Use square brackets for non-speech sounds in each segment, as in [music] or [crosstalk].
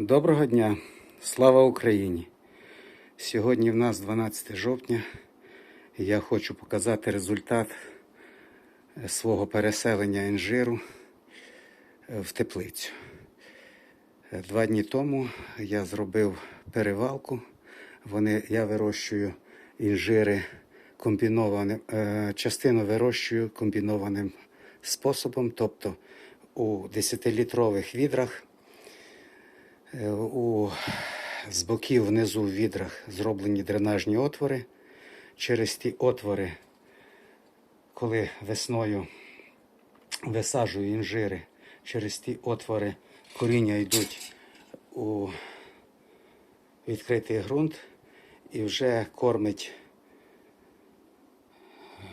Доброго дня! Слава Україні! Сьогодні в нас 12 жовтня. Я хочу показати результат е, свого переселення інжиру е, в теплицю. Е, Два дні тому я зробив перевалку. Вони, я вирощую інжири комбінованим, частину вирощую комбінованим способом, тобто у 10-літрових відрах У, з боків внизу в відрах зроблені дренажні отвори. Через ті отвори, коли весною висаджую інжири, через ті отвори коріння йдуть у відкритий ґрунт і вже кормить е,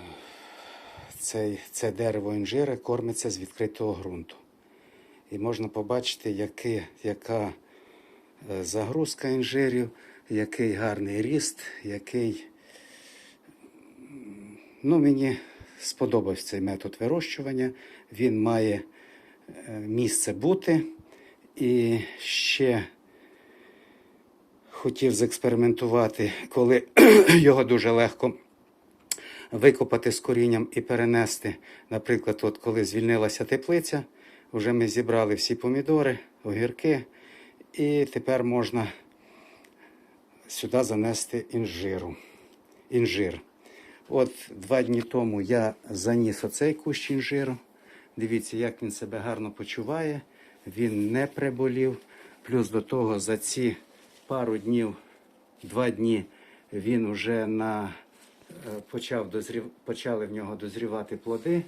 цей, це дерево інжири кормиться з відкритого ґрунту. І можна побачити, яки, яка е, загрузка інжирів, який гарний ріст, який. Ну, мені сподобався цей метод вирощування. Він має е, місце бути. І ще хотів зекспериментувати, коли [clears throat] його дуже легко викопати з корінням і перенести. Наприклад, от коли звільнилася теплиця, вже ми зібрали всі помідори, огірки, і тепер можна сюди занести інжиру. інжир. От два дні тому я заніс оцей кущ інжиру. Дивіться, як він себе гарно почуває. Він не приболів. Плюс до того за ці пару днів, два дні, він вже на, е, почав дозрів, почали в нього дозрівати плоди.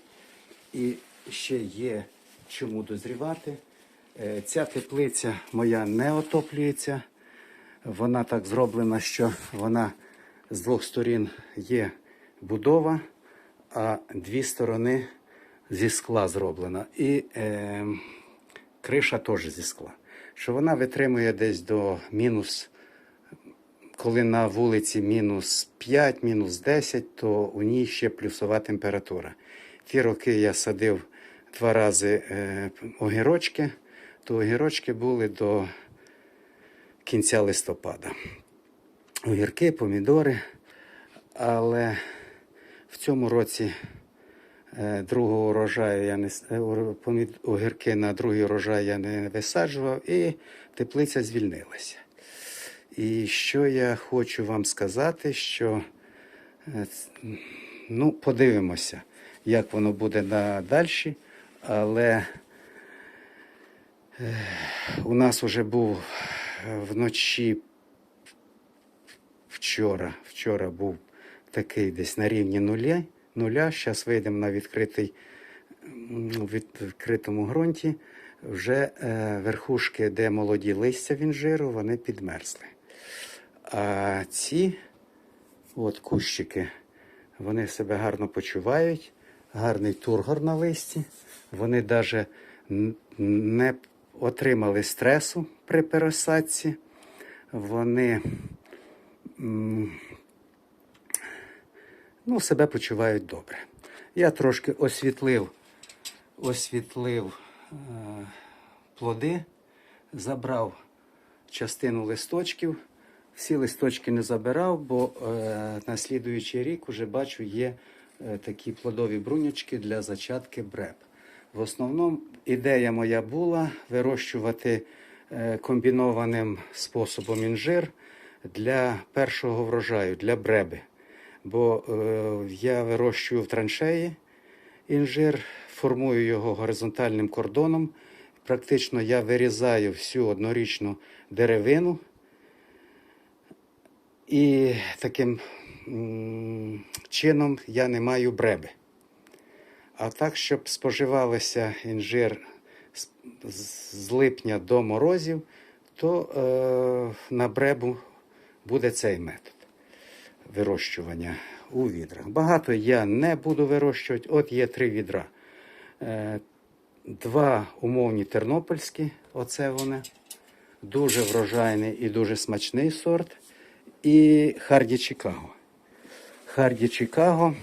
І ще є чому дозрівати. Е, Ця теплиця моя не отоплюється. Вона так зроблена, що вона з двох сторін є будова, а дві сторони зі скла зроблена. І е, криша теж зі скла. Що вона витримує десь до мінус, коли на вулиці мінус 5, мінус 10, то у ній ще плюсова температура. Ті роки я садив два рази е, огірочки, то огірочки були до кінця листопада. Огірки, помідори. Але в цьому році е, другого урожаю я не е, огірки на другий урожай я не висаджував, і теплиця звільнилася. І що я хочу вам сказати, що е, ну, подивимося, як воно буде надалі, але е, у нас вже був е, вночі вчора. Вчора був такий десь на рівні нуля. нуля. Зараз вийдемо на відкритий, відкритому ґрунті. Вже е, верхушки, де молоді листя в інжиру, вони підмерзли. А ці от кущики, вони себе гарно почувають, гарний тургор на листі. Вони навіть не отримали стресу при пересадці. Вони ну, себе почувають добре. Я трошки освітлив, освітлив е, плоди, забрав частину листочків. Всі листочки не забирав, бо е, на слідуючий рік уже бачу, є е, такі плодові брунючки для зачатки бреб. В основному ідея моя була вирощувати е, комбінованим способом інжир для першого врожаю, для бреби. Бо е, я вирощую в траншеї інжир, формую його горизонтальним кордоном. Практично я вирізаю всю однорічну деревину. І таким чином я не маю бреби. А так, щоб споживалося інжир з, липня до морозів, то е, на бребу буде цей метод вирощування у відрах. Багато я не буду вирощувати. От є три відра. Е, Два умовні тернопільські, оце вони. Дуже врожайний і дуже смачний сорт. І Харді Чикаго. Харді Чикаго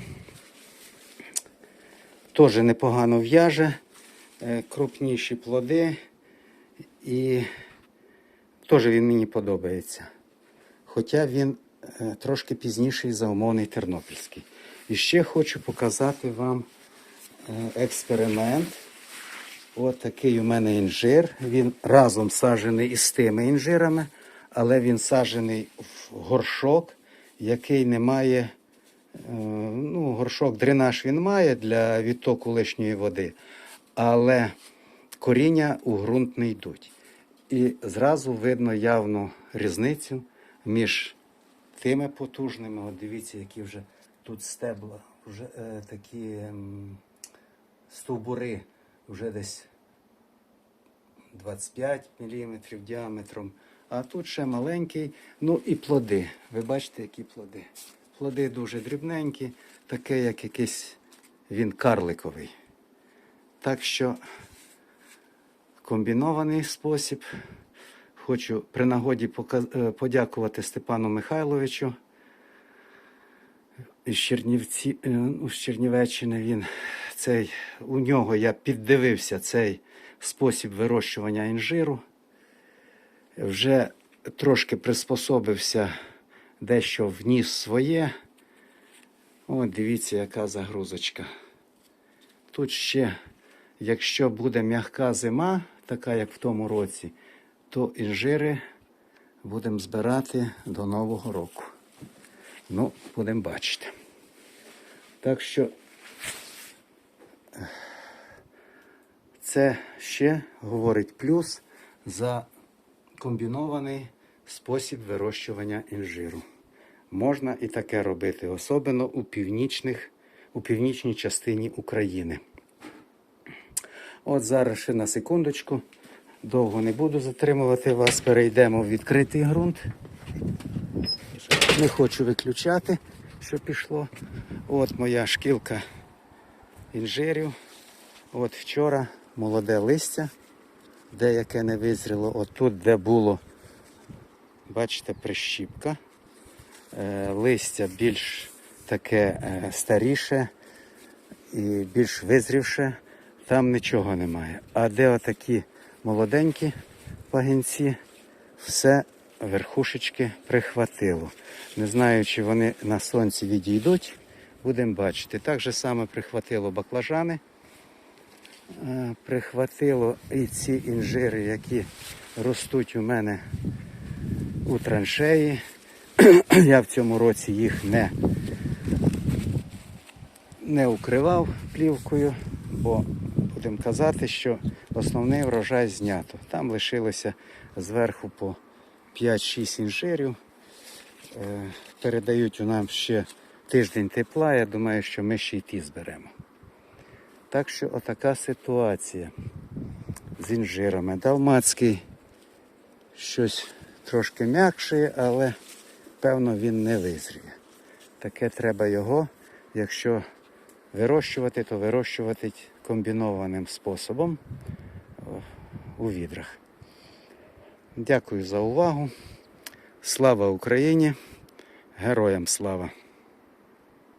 теж непогано в'яже, е, крупніші плоди. І теж він мені подобається. Хоча він е, трошки пізніший за умовний тернопільський. І ще хочу показати вам е, експеримент. От такий у мене інжир. Він разом саджений із тими інжирами, але він саджений в горшок, який не має. Е, Ну, горшок дренаж він має для відтоку лишньої води, але коріння у ґрунт не йдуть. І зразу видно явну різницю між тими потужними. От дивіться, які вже тут стебла, вже е, такі ем, стовбури вже десь 25 мм діаметром. А тут ще маленький. Ну і плоди. Ви бачите, які плоди. Плоди дуже дрібненькі, таке, як якийсь він карликовий. Так що комбінований спосіб. Хочу при нагоді е, подякувати Степану Михайловичу із Чернівці, е, ну, з Чернівеччини. Він цей, у нього я піддивився цей спосіб вирощування інжиру. Вже трошки приспособився, дещо вніс своє. От дивіться, яка загрузочка. Тут ще, якщо буде м'яка зима, така як в тому році, то інжири будемо збирати до Нового року. Ну, будемо бачити. Так що це ще говорить плюс за комбінований спосіб вирощування інжиру. Можна і таке робити, особливо у північних, у північній частині України. От зараз ще на секундочку. Довго не буду затримувати вас. Перейдемо в відкритий ґрунт. Не хочу виключати, що пішло. От моя шкілка інжирів. От вчора молоде листя, деяке не визріло. От тут, де було, бачите, прищіпка. Е, листя більш таке е, старіше і більш визрівше, там нічого немає. А де отакі молоденькі пагінці, все верхушечки прихватило. Не знаю, чи вони на сонці відійдуть, будемо бачити. Так же саме прихватило баклажани, е, прихватило і ці інжири, які ростуть у мене у траншеї. [clears throat] Я в цьому році їх не, не укривав плівкою, бо будемо казати, що основний врожай знято. Там лишилося зверху по 5-6 інжирів. Е, Передають у нам ще тиждень тепла. Я думаю, що ми ще й ті зберемо. Так що отака ситуація з інжирами. Далмацький щось трошки м'якший, але певно він не визріє. Таке треба його, якщо вирощувати, то вирощувати комбінованим способом у відрах. Дякую за увагу. Слава Україні! Героям слава!